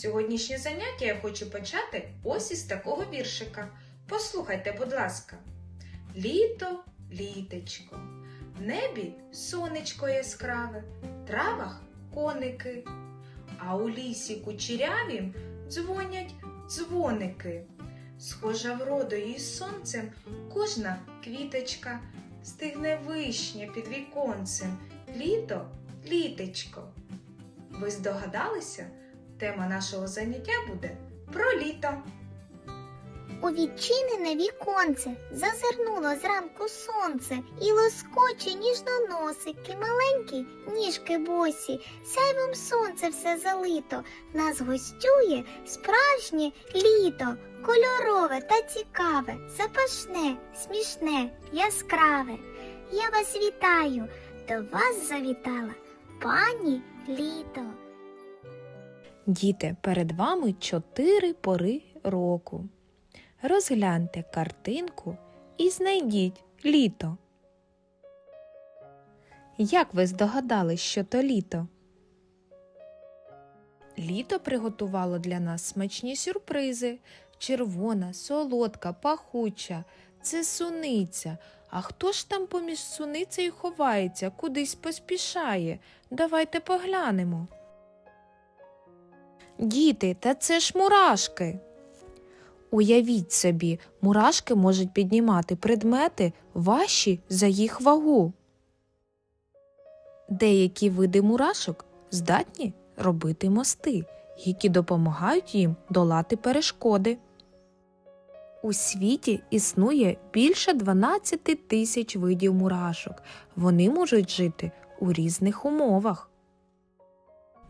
Сьогоднішнє заняття я хочу почати ось із такого віршика. Послухайте, будь ласка. Літо, літечко, в небі сонечко яскраве, в травах коники, а у лісі кучерявім дзвонять дзвоники. Схожа вродою і сонцем кожна квіточка, стигне вишня під віконцем. Літо, літечко. Ви здогадалися? Тема нашого заняття буде про літо. У відчинене віконце зазирнуло зранку сонце і лоскоче ніжно носики, маленькі ніжки босі, сяйвом сонце все залито, нас гостює справжнє літо, кольорове та цікаве, запашне, смішне, яскраве. Я вас вітаю, до вас завітала пані літо. Діти, перед вами чотири пори року. Розгляньте картинку і знайдіть літо. Як ви здогадались, що то літо? Літо приготувало для нас смачні сюрпризи. Червона, солодка, пахуча. Це суниця. А хто ж там поміж суницею ховається, кудись поспішає? Давайте поглянемо. Діти, та це ж мурашки. Уявіть собі, мурашки можуть піднімати предмети важчі за їх вагу. Деякі види мурашок здатні робити мости, які допомагають їм долати перешкоди. У світі існує більше 12 тисяч видів мурашок. Вони можуть жити у різних умовах.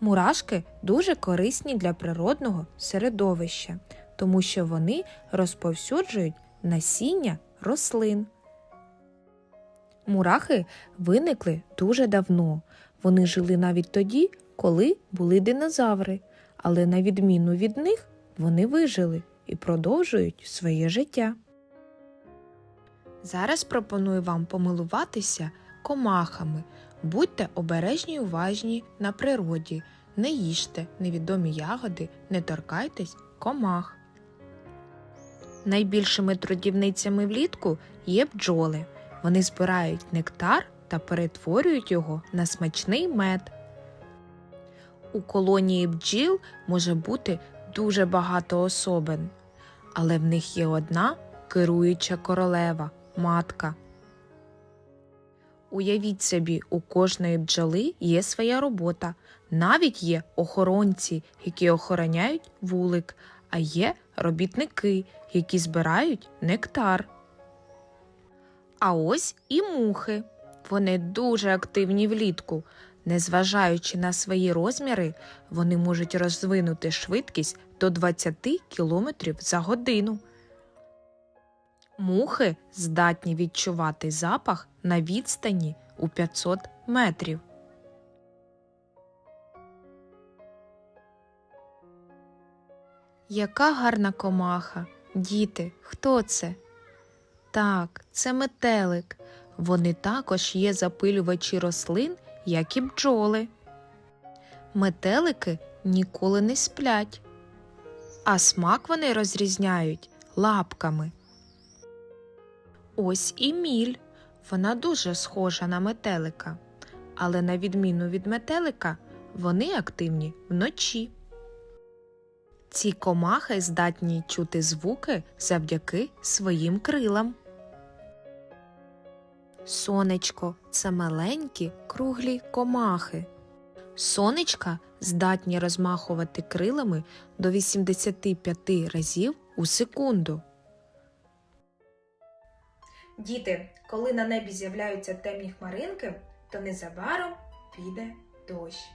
Мурашки дуже корисні для природного середовища, тому що вони розповсюджують насіння рослин. Мурахи виникли дуже давно. Вони жили навіть тоді, коли були динозаври, але на відміну від них вони вижили і продовжують своє життя. Зараз пропоную вам помилуватися комахами. Будьте обережні й уважні на природі, не їжте невідомі ягоди, не торкайтесь комах. Найбільшими трудівницями влітку є бджоли. Вони збирають нектар та перетворюють його на смачний мед. У колонії бджіл може бути дуже багато особин, але в них є одна керуюча королева матка. Уявіть собі, у кожної бджоли є своя робота. Навіть є охоронці, які охороняють вулик, а є робітники, які збирають нектар. А ось і мухи. Вони дуже активні влітку. Незважаючи на свої розміри, вони можуть розвинути швидкість до 20 км за годину. Мухи здатні відчувати запах на відстані у 500 метрів. Яка гарна комаха. Діти, хто це? Так, це метелик. Вони також є запилювачі рослин, як і бджоли. Метелики ніколи не сплять, а смак вони розрізняють лапками. Ось і міль. Вона дуже схожа на метелика, але на відміну від метелика, вони активні вночі. Ці комахи здатні чути звуки завдяки своїм крилам. Сонечко це маленькі круглі комахи. Сонечка здатні розмахувати крилами до 85 разів у секунду. Діти, коли на небі з'являються темні хмаринки, то незабаром піде дощ.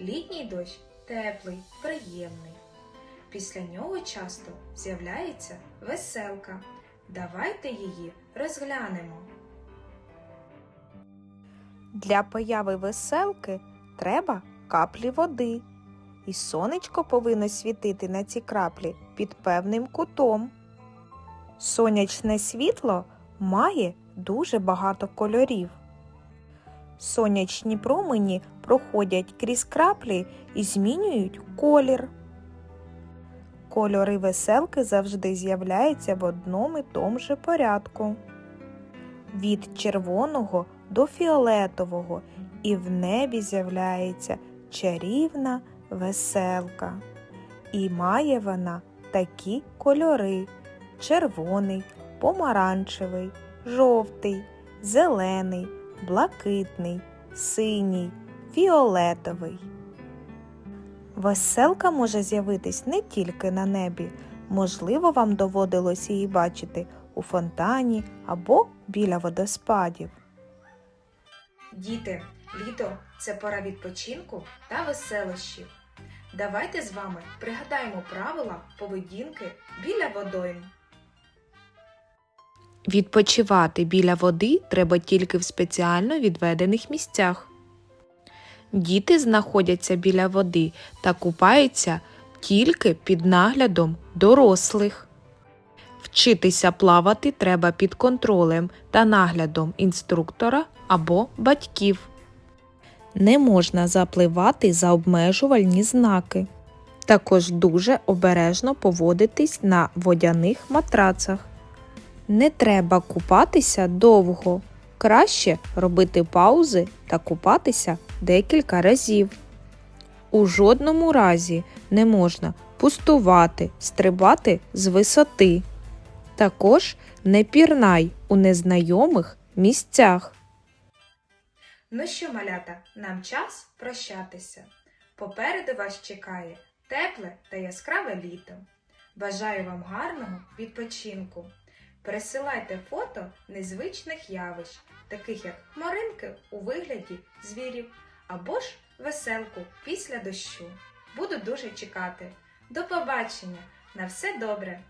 Літній дощ теплий, приємний. Після нього часто з'являється веселка. Давайте її розглянемо. Для появи веселки треба каплі води, і сонечко повинно світити на ці краплі під певним кутом. Сонячне світло має дуже багато кольорів. сонячні промені проходять крізь краплі і змінюють колір. Кольори веселки завжди з'являються в одному і тому же порядку. Від червоного до фіолетового і в небі з'являється чарівна веселка. І має вона такі кольори: червоний, помаранчевий, жовтий, зелений, блакитний, синій, фіолетовий. Веселка може з'явитись не тільки на небі. Можливо, вам доводилось її бачити у фонтані або біля водоспадів. Діти, літо це пора відпочинку та веселощів. Давайте з вами пригадаємо правила поведінки біля водойм. Відпочивати біля води треба тільки в спеціально відведених місцях. Діти знаходяться біля води та купаються тільки під наглядом дорослих. Вчитися плавати треба під контролем та наглядом інструктора або батьків. Не можна запливати за обмежувальні знаки. Також дуже обережно поводитись на водяних матрацах. Не треба купатися довго. Краще робити паузи та купатися декілька разів. У жодному разі не можна пустувати, стрибати з висоти. Також не пірнай у незнайомих місцях. Ну що, малята, нам час прощатися. Попереду вас чекає тепле та яскраве літо. Бажаю вам гарного відпочинку. Присилайте фото незвичних явищ, таких як хмаринки у вигляді звірів або ж веселку після дощу. Буду дуже чекати. До побачення! На все добре!